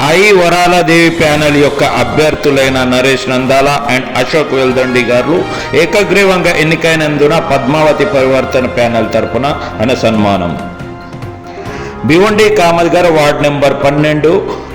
ఆయి వరాల దేవి ప్యానెల్ యొక్క అభ్యర్థులైన నరేష్ నందాల అండ్ అశోక్ వెల్దండి గారు ఏకగ్రీవంగా ఎన్నికైనందున పద్మావతి పరివర్తన ప్యానెల్ తరపున అనే సన్మానం. భివండి కామత్ గారు వార్డ్ నెంబర్ పన్నెండు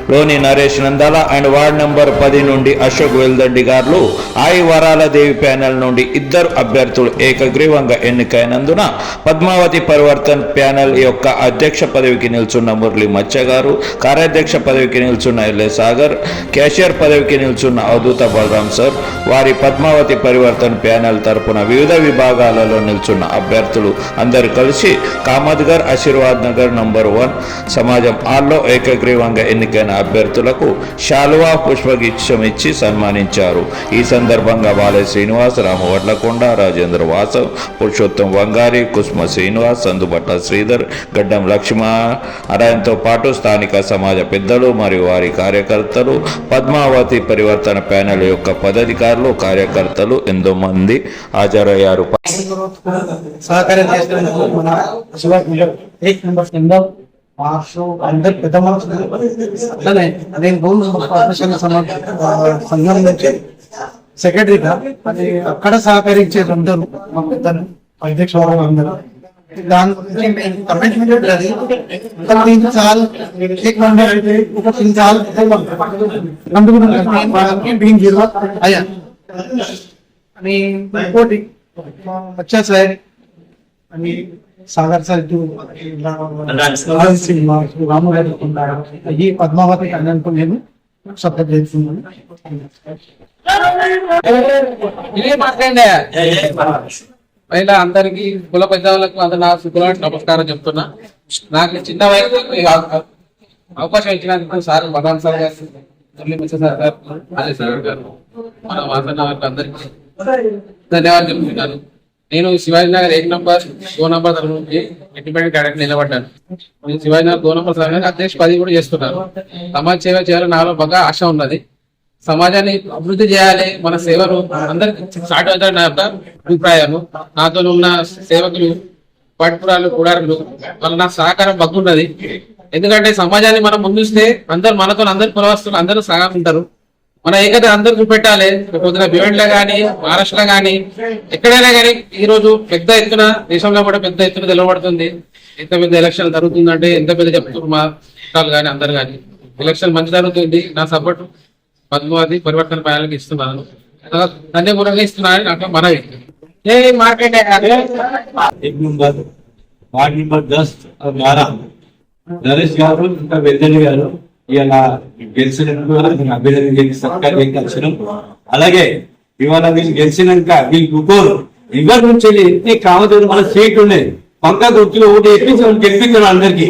లోని Naresh Nandala and ward number పది నుండి అశోక్ వెల్దండి గారు ఆయి వరాలదేవి ప్యానెల్ నుండి ఇద్దరు అభ్యర్థులు ఏకగ్రీవంగా ఎన్నికైనందున పద్మావతి పరివర్తన్ ప్యానెల్ యొక్క అధ్యక్ష పదవికి నిల్చున్న మురళి మత్స్య గారు కార్యాధ్యక్ష పదవికి నిల్చున్న ఎల్ఏ సాగర్ క్యాషియర్ పదవికి నిల్చున్న అవధూత బలరాం సార్ వారి పద్మావతి పరివర్తన్ ప్యానెల్ తరపున వివిధ విభాగాలలో నిల్చున్న అభ్యర్థులు అందరూ కలిసి కామద్ గార్ ఆశీర్వాద్ నగర్ నంబర్ వన్ సమాజం ఆల్లో ఏకగ్రీవంగా ఎన్నికైన అభ్యర్థులకు శాలువా పుష్పగుచ్చం ఇచ్చి సన్మానించారు. ఈ సందర్భంగా బాలయ్య శ్రీనివాస్ రామవడ్లకొండ రాజేంద్ర వాసవ్ పురుషోత్తం వంగారి కుసుమ శ్రీనివాస్ సందుబట్ల శ్రీధర్ గడ్డం లక్ష్మ నారాయణతో పాటు స్థానిక సమాజ పెద్దలు మరియు వారి కార్యకర్తలు పద్మావతి పరివర్తన ప్యానెల్ యొక్క పదాధికారులు కార్యకర్తలు ఎంతో మంది హాజరయ్యారు. సహకారం పెద్ద సంఘం నుంచి. సెక్రటరీగా అది అక్కడ సహకరించేది అందరూ మాకు అధ్యక్ష అందరూ. వచ్చా సార్ సాగర్ సార్ సినిమా రామగారు ఉన్నారు ఈ పద్మావతి కళ్యాణ్కు నేను శ్రద్ధ చేస్తున్నాను. మహిళ అందరికి కుల పెద్దలకు అందరు నా శుభ్రమైన నమస్కారం చెప్తున్నా. నాకు చిన్న వయసు అవకాశం ఇచ్చినందుకు సార్ మదాన్ సార్ గారు సార్ గారు మన వాసన అందరికీ ధన్యవాదాలు చెప్తున్నాను. నేను శివాజీ నగర్ ఏక్ నంబర్ దో నంబర్ తరఫు నుంచి ఇండిపెండెంట్ క్యాడెట్ నిలబడ్డాను. నేను శివాజీ నగర్ దో నంబర్ తరఫు అధ్యక్ష పదవి కూడా చేస్తున్నాను. సమాజ సేవ చేయాలని నాలో బాగా ఆశ ఉన్నది. సమాజాన్ని అభివృద్ధి చేయాలి మన సేవలు అందరికి స్టార్ట్ అవుతారు నా యొక్క అభిప్రాయాలు నాతో ఉన్న సేవకులు పట్టుకురాలు కూడారులు వాళ్ళ నా సహకారం బగ్గున్నది ఎందుకంటే సమాజాన్ని మనం ముందుస్తే అందరు మనతో అందరు పురవస్తులు అందరూ సహకారం ఉంటారు మన ఏకత అందరు చూపెట్టాలి. పొద్దున లో కానీ మహారాష్ట్రలో కానీ ఎక్కడైనా కానీ ఈ రోజు పెద్ద ఎత్తున దేశంలో కూడా పెద్ద ఎత్తున తెలవబడుతుంది. ఎంత పెద్ద ఎలక్షన్ జరుగుతుందంటే ఎంత పెద్ద చెప్తున్నారు మా చుట్టాలు కానీ అందరు కానీ ఎలక్షన్ మంచి జరుగుతుంది. నా సపోర్ట్ పద్మావతి పరివర్తన ప్రయాణానికి ఇస్తున్నాను. తండ్రి గురంగా ఇస్తున్నాను నాకు మనవి. మార్కెట్ నరేష్ uh, గారు? ఇంకా వెల్జన్ గారు. ఇలా గెలిచినందుకు నేను అభినందన సత్కారం వచ్చినాం అలాగే ఇవాళ వీళ్ళు గెలిచినాక వీళ్ళు ముగ్గురు ఇవాళ నుంచి ఎన్ని కామదేవులు మన సీట్ ఉండేది పంక గుర్తులు ఒకటి వేపించి వాళ్ళు గెలిపించారు అందరికి.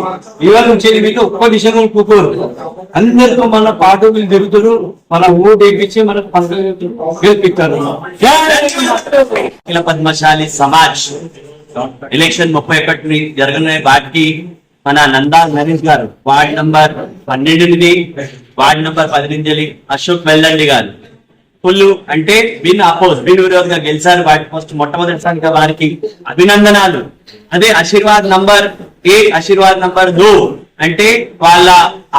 ఇవాళ నుంచి వీళ్ళు ఒక్క విషయం కుకోరు అందరితో మన పాటు వీళ్ళు తిరుగుతారు మన ఓటు వేపించి మన పంక గెలిపిస్తారు. పద్మశాలి సమాజ్. ఎలక్షన్ ముప్పై ఒకటి జరగనున్న వాటికి మన నందా నరేష్ గారు వార్డ్ నంబర్ పన్నెండుని వార్డ్ నంబర్ పదినింజలి అశోక్ వెల్లండి గారు. ఫుల్ అంటే బిన్ అపోజ్ బిన్ విరోధంగా గెలిచారు వాటి ఫస్ట్ మొట్టమొదటిసారిగా వారికి అభినందనాలు. అదే ఆశీర్వాద్ నంబర్ ఏ ఆశీర్వాద్ నంబర్ దో. అంటే వాళ్ళ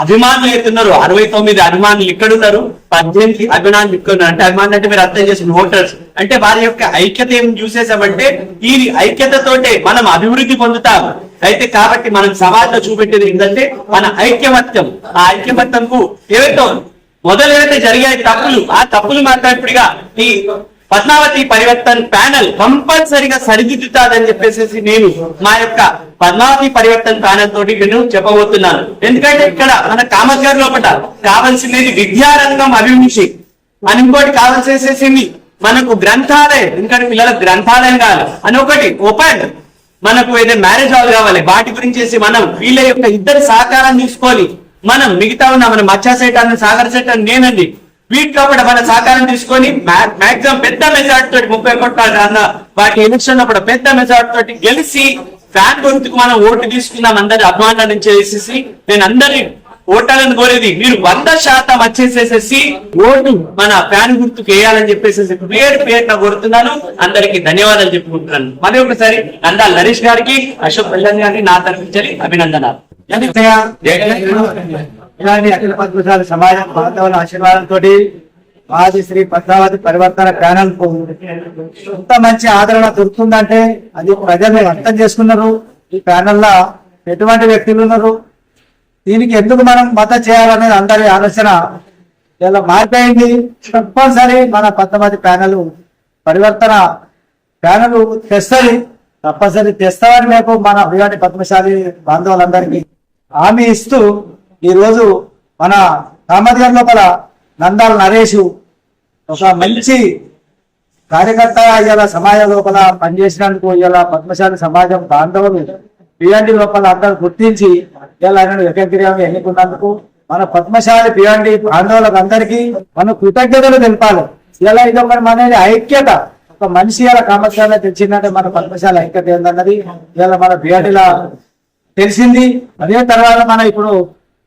అభిమానులు ఎత్తున్నారు అరవై తొమ్మిది అభిమానులు ఇక్కడున్నారు పద్దెనిమిది అభిమానులు ఇక్కడున్నారు అంటే అభిమానులు అంటే మీరు అర్థం చేసిన ఓటర్స్. అంటే వారి యొక్క ఐక్యత ఏం చూసేసామంటే ఈ ఐక్యతతోటే మనం అభివృద్ధి పొందుతాం. అయితే కాబట్టి మనం సమాజంలో చూపెట్టేది ఏంటంటే మన ఐక్యమత్యం. ఆ ఐక్యమత్యంకు ఏవైతే మొదలు ఏదైతే జరిగాయి తప్పులు. ఆ తప్పులు మాట్లాడినప్పుడుగా ఈ పద్మావతి పరివర్తన్ ప్యానల్ కంపల్సరిగా సరిదిద్దుతాదని చెప్పేసి నేను మా యొక్క పద్మావతి పరివర్తన్ ప్యానల్ తోటి నేను చెప్పబోతున్నాను. ఎందుకంటే ఇక్కడ మన కామగారి లోపల కావాల్సింది విద్యారంగం అభివృద్ధి. అని ఇంకోటి కావాల్సేసేసింది మనకు గ్రంథాలయం ఎందుకంటే పిల్లలకు గ్రంథాలయం కావాలి. అని ఒకటి ఓపెన్. మనకు ఏదైనా మ్యారేజ్ హాల్ కావాలి. వాటి గురించి మనం వీళ్ళ యొక్క ఇద్దరు సహకారం తీసుకొని మనం మిగతా ఉన్న మన మచ్చా సెట్ అని సాగర్ సెట్ అని నేనండి. వీటిలో కూడా మన సహకారం తీసుకొని మాక్సిమం పెద్ద మెజార్టీ తోటి ముప్పై కోట్ల అన్న వాటి ఎలక్షన్ అప్పుడు పెద్ద మెజార్టీ తోటి గెలిచి ఫ్యాన్ గుర్తుకు మనం ఓటు తీసుకున్నాం అందరి అభిమానుల నుంచి వేసేసి నేను అందరి ఓటాలను కోరేది మీరు వంద శాతం వచ్చేసేసేసి ఓటు మన ఫ్యాన్ గుర్తుకు వేయాలని చెప్పేసి పేరు పేరున కోరుతున్నాను అందరికి ధన్యవాదాలు చెప్పుకుంటున్నాను మరి ఒకసారి నందా నరేష్ గారికి అశోక్ కళ్యాణ్ గారికి నా తరఫు నుంచి అభినందనాలు ఇలాంటి అఖిల పద్మశాలి సమాజం బాంధవుల ఆశీర్వాదంతో మాది శ్రీ పద్మావతి పరివర్తన ప్యానల్. ఎంత మంచి ఆదరణ దొరుకుతుందంటే అది ప్రజలు అర్థం చేసుకున్నారు. ఈ ప్యానల్లో ఎటువంటి వ్యక్తులు ఉన్నారు? దీనికి ఎందుకు మనం మద్దతు చేయాలనేది అందరి ఆలోచన. ఇలా మారిపోయింది. తప్పనిసరి మన పద్మావతి ప్యానల్ పరివర్తన ప్యానల్ తెస్తుంది. తప్పనిసరి తెస్తామని మేము మన అభివాటి పద్మశాలి బాంధవులందరికీ హామీ ఇస్తూ ఈ రోజు మన కామద్గారి లోపల నందాల నరేష్ ఒక మంచి కార్యకర్త ఇవాళ సమాజం లోపల పనిచేసినందుకు ఇవాళ పద్మశాలి సమాజం బాంధవులు పిఎండి లోపల అందరూ గుర్తించి ఇలా ఆయన ఏకగ్రీవంగా ఎన్నుకున్నందుకు మన పద్మశాలి పిఎండి బాంధవులకు అందరికీ మనం కృతజ్ఞతలు తెలపాలి. ఇలా ఇది ఒక మన ఐక్యత ఒక మనిషి ఇలా కామర్శాల తెచ్చిందంటే మన పద్మశాలి ఐక్యత ఏందన్నది ఇవాళ మన పిఎండిలా తెలిసింది. అదే తర్వాత మన ఇప్పుడు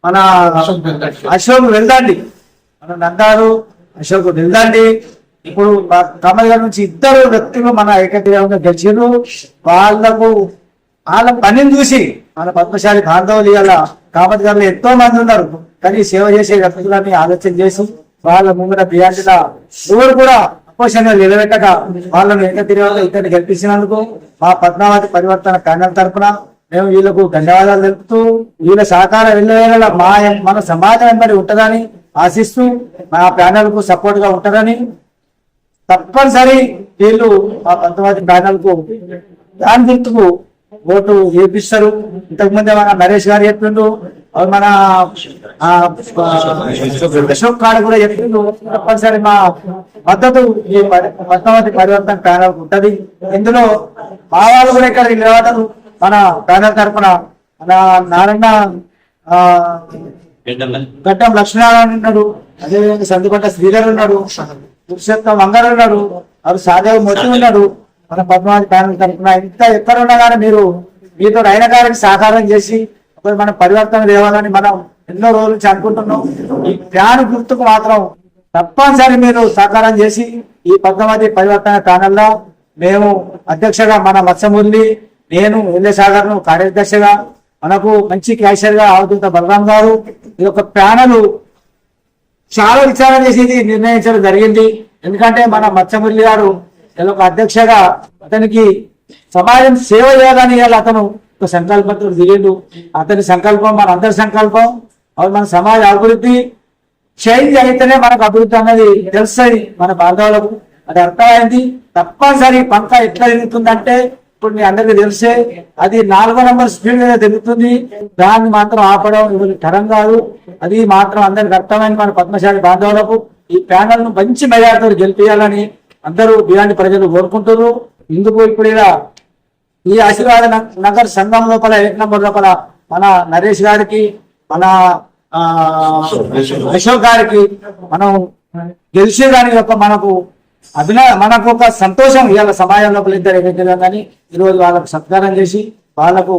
మన అశోక్ వెళ్దాండి. మన నందారు అశోక్ వెళ్దాండి. ఇప్పుడు కమల్ గారి నుంచి ఇద్దరు వ్యక్తులు మన ఏకగ్రీవంగా గెలిచారు వాళ్ళకు వాళ్ళ పనిని చూసి మన పద్మశాలి బాంధవులు ఇవాళ కామత్ గారు ఎంతో మంది ఉన్నారు. కానీ సేవ చేసే వ్యక్తులని ఆలోచన చేసి వాళ్ళ ముందర బియాండిలా ఎవరు కూడా అపోషణగా నిలబెట్టక వాళ్ళను ఏకగ్రీవంగా ఇద్దరిని గెలిపించినందుకు మా పద్మావతి పరివర్తన ప్యానల్ తరపున మేము వీళ్ళకు ధన్యవాదాలు తెలుపుతూ వీళ్ళ సహకారం వెళ్ళవేళ మా మన సమాజం వెంబడి ఉంటుందని ఆశిస్తూ మా ప్యానల్ సపోర్ట్గా సపోర్ట్ ఉంటుందని తప్పనిసరి వీళ్ళు మా పంతొమ్మిది ప్యానల్కు దాని గుర్తుకు ఓటు వేపిస్తారు. ఇంతకుముందే మన నరేష్ గారు చెప్పిండు మన అశోక్ కాడ కూడా చెప్పిండు తప్పనిసరి మా మద్దతు ఈ పరి- పద్మావతి పరివర్తన ప్యానల్ ఉంటుంది. ఇందులో మా వాళ్ళు కూడా ఇక్కడ నిలబడరు మన ప్యానల్ తరఫున మన నారాయణ గడ్డం లక్ష్మీనారాయణ ఉన్నాడు. అదేవిధంగా సందుకొండ శ్రీధర్ ఉన్నాడు. పురుషోత్తం వంగర్ ఉన్నాడు. వారు సాదేవ్ మొత్తం ఉన్నాడు. మన పద్మావతి ప్యానల్ తరఫున ఇంత ఎక్కడ ఉన్నా కానీ మీరు మీతో అయిన గారికి సహకారం చేసి మన పరివర్తన తేవాలని మనం ఎన్నో రోజుల నుంచి అనుకుంటున్నాం. ఈ ప్యాన్ గుర్తుకు మాత్రం తప్పనిసరి మీరు సహకారం చేసి ఈ పద్మావతి పరివర్తన ప్యానల్లో మేము అధ్యక్షగా మన మత్స్యమురళి నేను ఎల్ఏ సాగర్ను కార్యదర్శిగా మనకు మంచి క్యాషియర్గా అవధూత బలరాం గారు ఈ యొక్క ప్యానల్ చాలా విచారణ చేసేది నిర్ణయించడం జరిగింది. ఎందుకంటే మన మత్స్యమురళి గారు ఒక అధ్యక్షగా అతనికి సమాజం సేవ చేయాలని అతను ఒక సంకల్పంతో దిగిండు. అతని సంకల్పం మన అందరి సంకల్పం అది మన సమాజ అభివృద్ధి చేంజ్ అయితేనే మనకు అభివృద్ధి అన్నది తెలుస్తుంది మన బాంధవులకు అది అర్థమైంది. తప్పనిసరి పంట ఎట్లా తిరుగుతుందంటే ఇప్పుడు మీ అందరికీ తెలిసే అది నాలుగో నంబర్ స్పీడ్ మీద తిరుగుతుంది. దాన్ని మాత్రం ఆపడం ఇవ్వని తరం కాదు. అది మాత్రం అందరికి అర్థమైంది. మన పద్మశాలి బాంధవులకు ఈ ప్యానల్ను మంచి మెజార్టీతో గెలిపించాలని అందరూ ఇలాంటి ప్రజలు కోరుకుంటారు ఇందుకు ఇప్పుడు ఇలా ఈ ఆశీర్వాద నగర్ సంఘం లోపల ఏక నంబర్ లోపల మన నరేష్ గారికి మన ఆ, అశోక్ గారికి. మనం గెలిచేదాని యొక్క మనకు అభిన మనకు ఒక సంతోషం ఇవాళ సమాజం లోపల ఇద్దరు ఏదైతే కానీ ఈరోజు వాళ్ళకు సత్కారం చేసి వాళ్ళకు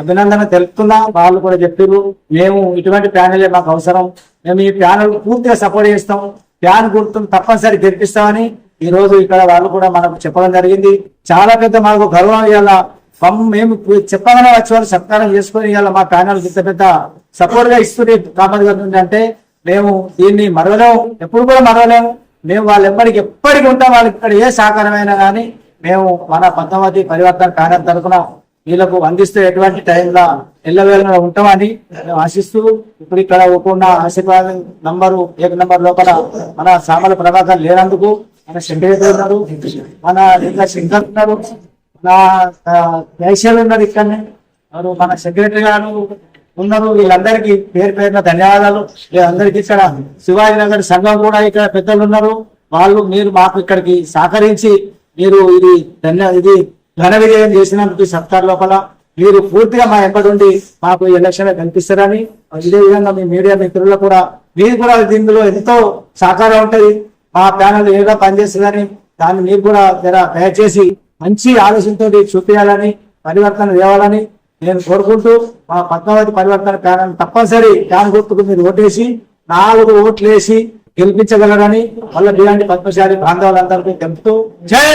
అభినందన తెలుపుతున్నా. వాళ్ళు కూడా చెప్పారు మేము ఇటువంటి ప్యానెల్ మాకు అవసరం. మేము ఈ ప్యానెల్ పూర్తిగా సపోర్ట్ చేస్తాం. ప్యాన్ గుర్తును తప్పనిసరి గెలిపిస్తామని ఈ రోజు ఇక్కడ వాళ్ళు కూడా మనకు చెప్పడం జరిగింది. చాలా పెద్ద మాకు గర్వం ఇవాళ. మేము చెప్పగానే వచ్చే వాళ్ళు సత్కారం చేసుకొని ఇవాళ మా ప్యానల్ ఇంత పెద్ద సపోర్ట్గా ఇస్తుంది కామన్ గారి అంటే మేము దీన్ని మరవలేము ఎప్పుడు కూడా మరవలేము మేము వాళ్ళ ఎప్పటికి ఎప్పటికి ఉంటాం వాళ్ళకి ఇక్కడ ఏ సహకారమైనా కానీ మేము మన పద్మావతి పరివర్తన కార్యం తరఫున వీళ్ళకు అందిస్తూ ఎటువంటి టైంలో ఎల్లవేళ ఉంటామని మేము ఆశిస్తూ ఇప్పుడు ఇక్కడ ఒప్పుకున్న ఆశీర్వాదం నంబరు ఏక నంబర్ లోపల మన సామల ప్రభాకర్ లేనందుకు మన సెక్రటరీ ఉన్నారు మన ఇంకా శంకర్ ఉన్నారు నా వైశ్యాలు ఉన్నారు ఇక్కడనే. మన సెక్రటరీ గారు ఉన్నారు వీళ్ళందరికీ పేరు పేరున ధన్యవాదాలు. వీళ్ళందరికీ ఇక్కడ శివాజీ నగర్ సంఘం కూడా ఇక్కడ పెద్దలు ఉన్నారు. వాళ్ళు మీరు మాకు ఇక్కడికి సహకరించి మీరు ఇది ధన్య ఇది ఘన విజయం చేసినందుకు ఈ సత్కార్ లోపల మీరు పూర్తిగా మా ఎంబడి ఉండి మాకు ఎలక్షన్ కనిపిస్తారని ఇదే విధంగా మీ మీడియా మిత్రులు కూడా మీరు కూడా దీనిలో ఎంతో సహకారం ఉంటుంది. మా ప్యానల్ ఏదో పనిచేస్తుందని దాన్ని మీరు కూడా జర దయచేసి మంచి ఆలోచనతో చూపించాలని పరివర్తన తేవాలని నేను కోరుకుంటూ మా పద్మావతి పరివర్తన ప్యానల్ తప్పనిసరి ప్యాన్ గుర్తుకు మీరు ఓటేసి నాలుగు ఓట్లు వేసి గెలిపించగలరని మళ్ళీ ఇలాంటి పద్మశాలి బాంధవులందరికీ తెలుపుతూ జయ